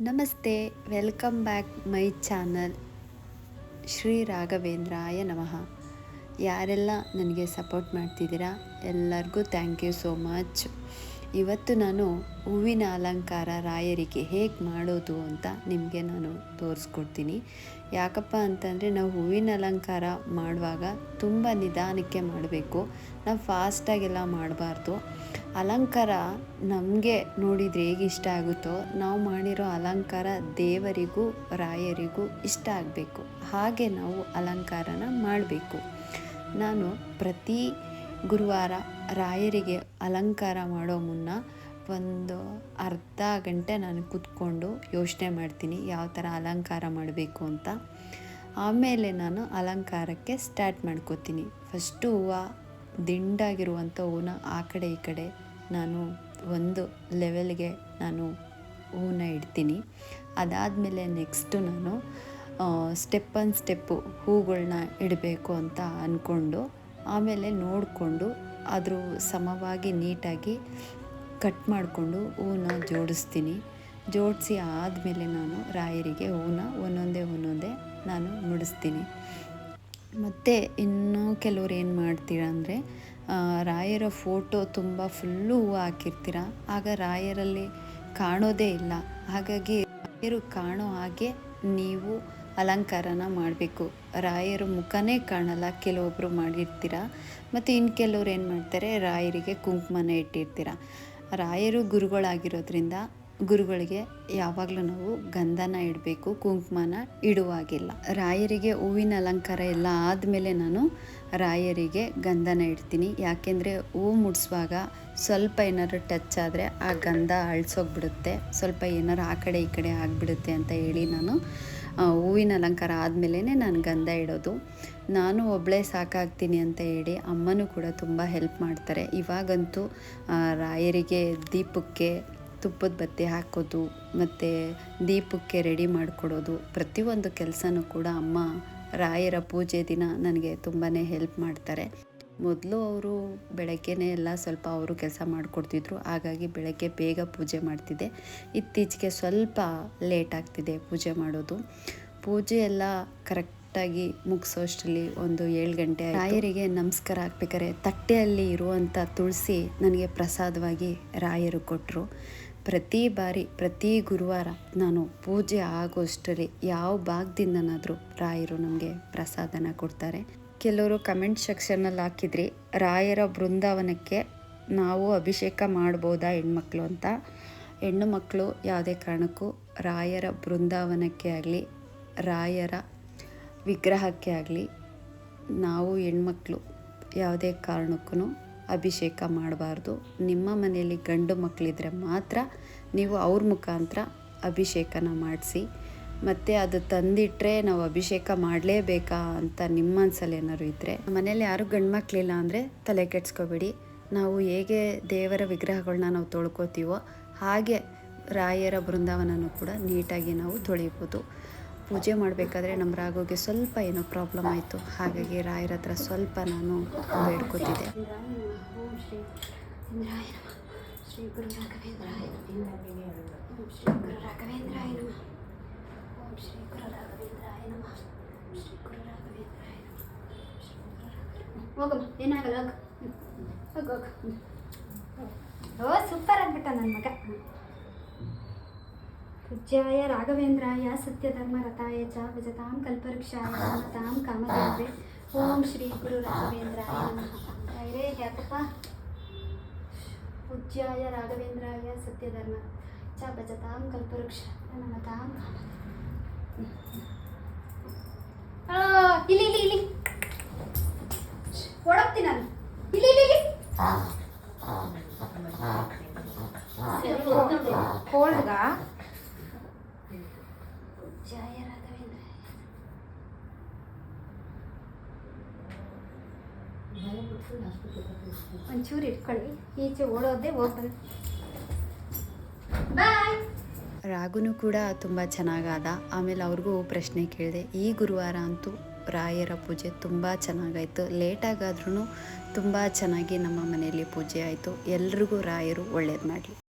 ನಮಸ್ತೆ, welcome back my channel. Shri ರಾಘವೇಂದ್ರಾಯ ನಮಃ. ಯಾರೆಲ್ಲ ನನಗೆ ಸಪೋರ್ಟ್ ಮಾಡ್ತಿದ್ದೀರಾ? ಎಲ್ಲರಿಗೂ ಥ್ಯಾಂಕ್ ಯು ಸೋ ಮಚ್. ಇವತ್ತು ನಾನು ಹೂವಿನ ಅಲಂಕಾರ ರಾಯರಿಗೆ ಹೇಗೆ ಮಾಡೋದು ಅಂತ ನಿಮಗೆ ನಾನು ತೋರಿಸ್ಕೊಡ್ತೀನಿ. ಯಾಕಪ್ಪ ಅಂತಂದರೆ ನಾವು ಹೂವಿನ ಅಲಂಕಾರ ಮಾಡುವಾಗ ತುಂಬ ನಿಧಾನಕ್ಕೆ ಮಾಡಬೇಕು. ನಾವು ಫಾಸ್ಟಾಗೆಲ್ಲ ಮಾಡಬಾರ್ದು. ಅಲಂಕಾರ ನಮಗೆ ನೋಡಿದರೆ ಹೇಗೆ ಇಷ್ಟ ಆಗುತ್ತೋ, ನಾವು ಮಾಡಿರೋ ಅಲಂಕಾರ ದೇವರಿಗೂ, ರಾಯರಿಗೂ ಇಷ್ಟ ಆಗಬೇಕು. ಹಾಗೆ ನಾವು ಅಲಂಕಾರನ ಮಾಡಬೇಕು. ನಾನು ಪ್ರತಿ ಗುರುವಾರ ರಾಯರಿಗೆ ಅಲಂಕಾರ ಮಾಡೋ ಮುನ್ನ ಒಂದು ಅರ್ಧ ಗಂಟೆ ನಾನು ಕೂತ್ಕೊಂಡು ಯೋಚನೆ ಮಾಡ್ತೀನಿ, ಯಾವ ಥರ ಅಲಂಕಾರ ಮಾಡಬೇಕು ಅಂತ. ಆಮೇಲೆ ನಾನು ಅಲಂಕಾರಕ್ಕೆ ಸ್ಟಾರ್ಟ್ ಮಾಡ್ಕೋತೀನಿ. ಫಸ್ಟು ಹೂವು ದಿಂಡಾಗಿರುವಂಥ ಹೂವನ್ನ ಆ ಕಡೆ ಈ ಕಡೆ ನಾನು ಒಂದು ಲೆವೆಲ್ಗೆ ನಾನು ಹೂವನ್ನ ಇಡ್ತೀನಿ. ಅದಾದಮೇಲೆ ನೆಕ್ಸ್ಟು ನಾನು ಸ್ಟೆಪ್ ಆನ್ ಸ್ಟೆಪ್ಪು ಹೂಗಳನ್ನ ಇಡಬೇಕು ಅಂತ ಅಂದ್ಕೊಂಡು ಆಮೇಲೆ ನೋಡಿಕೊಂಡು ಅದ್ರ ಸಮವಾಗಿ ನೀಟಾಗಿ ಕಟ್ ಮಾಡಿಕೊಂಡು ಹೂವನ್ನ ಜೋಡಿಸ್ತೀನಿ. ಜೋಡಿಸಿ ಆದಮೇಲೆ ನಾನು ರಾಯರಿಗೆ ಹೂವನ್ನ ಒಂದೊಂದೇ ಒಂದೊಂದೇ ನಾನು ಮುಡಿಸ್ತೀನಿ ಮತ್ತು ಇನ್ನೂ ಕೆಲವ್ರು ಏನು ಮಾಡ್ತೀರಾ ಅಂದರೆ ರಾಯರ ಫೋಟೋ ತುಂಬ ಫುಲ್ಲು ಹೂವು ಹಾಕಿರ್ತೀರ? ಆಗ ರಾಯರಲ್ಲಿ ಕಾಣೋದೇ ಇಲ್ಲ. ಹಾಗಾಗಿ ರಾಯರು ಕಾಣೋ ಹಾಗೆ ನೀವು ಅಲಂಕಾರನ ಮಾಡಬೇಕು. ರಾಯರ ಮುಖನೇ ಕಾಣಲ್ಲ ಕೆಲವೊಬ್ಬರು ಮಾಡಿರ್ತೀರ? ಮತ್ತು ಇನ್ನು ಕೆಲವ್ರು ಏನು ಮಾಡ್ತಾರೆ? ರಾಯರಿಗೆ ಕುಂಕುಮನ ಇಟ್ಟಿರ್ತೀರ? ರಾಯರು ಗುರುಗಳಾಗಿರೋದ್ರಿಂದ ಗುರುಗಳಿಗೆ ಯಾವಾಗಲೂ ನಾವು ಗಂಧನ ಇಡಬೇಕು, ಕುಂಕುಮನ ಇಡುವಾಗಿಲ್ಲ. ರಾಯರಿಗೆ ಹೂವಿನ ಅಲಂಕಾರ ಎಲ್ಲ ಆದಮೇಲೆ ನಾನು ರಾಯರಿಗೆ ಗಂಧನ ಇಡ್ತೀನಿ. ಯಾಕೆಂದರೆ ಹೂವು ಮುಡಿಸುವಾಗ ಸ್ವಲ್ಪ ಏನಾದ್ರು ಟಚ್ ಆದರೆ ಆ ಗಂಧ ಅಳಿಸೋಗ್ಬಿಡುತ್ತೆ. ಸ್ವಲ್ಪ ಏನಾರು ಆ ಕಡೆ ಈ ಕಡೆ ಆಗಿಬಿಡುತ್ತೆ ಅಂತ ಹೇಳಿ ನಾನು ಹೂವಿನ ಅಲಂಕಾರ ಆದಮೇಲೆ ನಾನು ಗಂಧ ಇಡೋದು. ನಾನು ಒಬ್ಬಳೇ ಸಾಕಾಗ್ತೀನಿ ಅಂತ ಹೇಳಿ ಅಮ್ಮನೂ ಕೂಡ ತುಂಬ ಹೆಲ್ಪ್ ಮಾಡ್ತಾರೆ. ಇವಾಗಂತೂ ರಾಯರಿಗೆ ದೀಪಕ್ಕೆ ತುಪ್ಪದ ಬತ್ತಿ ಹಾಕೋದು, ಮತ್ತು ದೀಪಕ್ಕೆ ರೆಡಿ ಮಾಡಿಕೊಡೋದು, ಪ್ರತಿಯೊಂದು ಕೆಲಸನೂ ಕೂಡ ಅಮ್ಮ, ರಾಯರ ಪೂಜೆ ದಿನ ನನಗೆ ತುಂಬಾ ಹೆಲ್ಪ್ ಮಾಡ್ತಾರೆ. ಮೊದಲು ಅವರು ಬೆಳಗ್ಗೆನೇ ಎಲ್ಲ ಸ್ವಲ್ಪ ಅವರು ಕೆಲಸ ಮಾಡಿಕೊಡ್ತಿದ್ರು, ಹಾಗಾಗಿ ಬೆಳಗ್ಗೆ ಬೇಗ ಪೂಜೆ ಮಾಡ್ತಿದ್ದೆ. ಇತ್ತೀಚೆಗೆ ಸ್ವಲ್ಪ ಲೇಟ್ ಆಗ್ತಿದೆ ಪೂಜೆ ಮಾಡೋದು. ಪೂಜೆ ಎಲ್ಲ ಕರೆಕ್ಟಾಗಿ ಮುಗಿಸೋಷ್ಟರಲ್ಲಿ ಒಂದು ಏಳು ಗಂಟೆ ರಾಯರಿಗೆ ನಮಸ್ಕಾರ ಹಾಕ್ಬೇಕಾರೆ ತಟ್ಟೆಯಲ್ಲಿ ಇರುವಂಥ ತುಳಸಿ ನನಗೆ ಪ್ರಸಾದವಾಗಿ ರಾಯರು ಕೊಟ್ಟರು. ಪ್ರತಿ ಬಾರಿ, ಪ್ರತಿ ಗುರುವಾರ ನಾನು ಪೂಜೆ ಆಗೋಷ್ಟರಲ್ಲಿ ಯಾವ ಭಾಗದಿಂದನಾದರೂ ರಾಯರು ನಮಗೆ ಪ್ರಸಾದನ ಕೊಡ್ತಾರೆ. ಕೆಲವರು ಕಮೆಂಟ್ ಸೆಕ್ಷನಲ್ಲಿ ಹಾಕಿದ್ರಿ, ರಾಯರ ಬೃಂದಾವನಕ್ಕೆ ನಾವು ಅಭಿಷೇಕ ಮಾಡ್ಬೋದಾ ಹೆಣ್ಮಕ್ಳು ಅಂತ. ಹೆಣ್ಣು ಮಕ್ಕಳು ಯಾವುದೇ ಕಾರಣಕ್ಕೂ ರಾಯರ ಬೃಂದಾವನಕ್ಕೆ ಆಗಲಿ, ರಾಯರ ವಿಗ್ರಹಕ್ಕೆ ಆಗಲಿ ನಾವು ಹೆಣ್ಮಕ್ಳು ಯಾವುದೇ ಕಾರಣಕ್ಕೂ ಅಭಿಷೇಕ ಮಾಡಬಾರ್ದು. ನಿಮ್ಮ ಮನೆಯಲ್ಲಿ ಗಂಡು ಮಕ್ಕಳಿದ್ರೆ ಮಾತ್ರ ನೀವು ಅವ್ರ ಮುಖಾಂತರ ಅಭಿಷೇಕನ ಮಾಡಿಸಿ. ಮತ್ತು ಅದು ತಂದಿಟ್ಟರೆ ನಾವು ಅಭಿಷೇಕ ಮಾಡಲೇಬೇಕಾ ಅಂತ ನಿಮ್ಮ ಮನಸ್ಸಲ್ಲಿ ಏನಾದ್ರು ಇದ್ದರೆ ಮನೇಲಿ ಯಾರು ಗಂಡು ಮಕ್ಕಳಿಲ್ಲ ಅಂದರೆ ತಲೆ ಕೆಡ್ಸ್ಕೋಬೇಡಿ. ನಾವು ಹೇಗೆ ದೇವರ ವಿಗ್ರಹಗಳನ್ನ ನಾವು ತೊಳ್ಕೊತೀವೋ ಹಾಗೆ ರಾಯರ ಬೃಂದಾವನನೂ ಕೂಡ ನೀಟಾಗಿ ನಾವು ತೊಳಿಬೋದು. ಪೂಜೆ ಮಾಡಬೇಕಾದ್ರೆ ನಮ್ಮ ರಾಘುಗೆ ಸ್ವಲ್ಪ ಏನೋ ಪ್ರಾಬ್ಲಮ್ ಆಯಿತು. ಹಾಗಾಗಿ ರಾಯರ ಹತ್ರ ಸ್ವಲ್ಪ ನಾನು ಬೇಡ್ಕೋತಿದ್ದೆ ಶ್ರೀ ಶ್ರೀ ಏನಾಗಲ್ಲ ಓ ಸೂಪರ್ ಆಗ್ಬಿಟ್ಟ ನನ್ನ ಮಗ. ಪೂಜ್ಯಾಯ ರಾಘವೇಂದ್ರಾಯ ಸತ್ಯಧರ್ಮರಥಾಯ ಚ ಭಜತಾಂ ಕಲ್ಪವೃಕ್ಷಾಯ ನಮತಾಂ ಕಾಮದೇವ್ರೆ. ಓಂ ಶ್ರೀ ಗುರು ರಾಘವೇಂದ್ರಾಯ ರೇ ಯಾಕಪ್ಪ ಪೂಜ್ಯಾಯ ರಾಘವೇಂದ್ರಾಯ ಸತ್ಯಧರ್ಮ ಚ ಭಜತಾಂ ಕಲ್ಪವೃಕ್ಷ. ನಮತಾಂ ಇಲ್ಲಿ ಇಲ್ಲಿ ಇಲ್ಲಿ. ಪೂಜ್ಯಾಯ ರಾಘವೇಂದ್ರ ಒಂಚೂರು ಇಟ್ಕೊಳ್ಳಿ. ಈಚೆ ಓಡೋದೇ ಬಾಯ್. ರಾಗುನು ಕೂಡ ತುಂಬ ಚೆನ್ನಾಗಾದ. ಆಮೇಲೆ ಅವ್ರಿಗೂ ಪ್ರಶ್ನೆ ಕೇಳಿದೆ ಈ ಗುರುವಾರ ಅಂತೂ ರಾಯರ ಪೂಜೆ ತುಂಬ ಚೆನ್ನಾಗಾಯಿತು. ಲೇಟಾಗಾದ್ರೂ ತುಂಬ ಚೆನ್ನಾಗಿ ನಮ್ಮ ಮನೆಯಲ್ಲಿ ಪೂಜೆ ಆಯಿತು. ಎಲ್ರಿಗೂ ರಾಯರು ಒಳ್ಳೇದು ಮಾಡಲಿ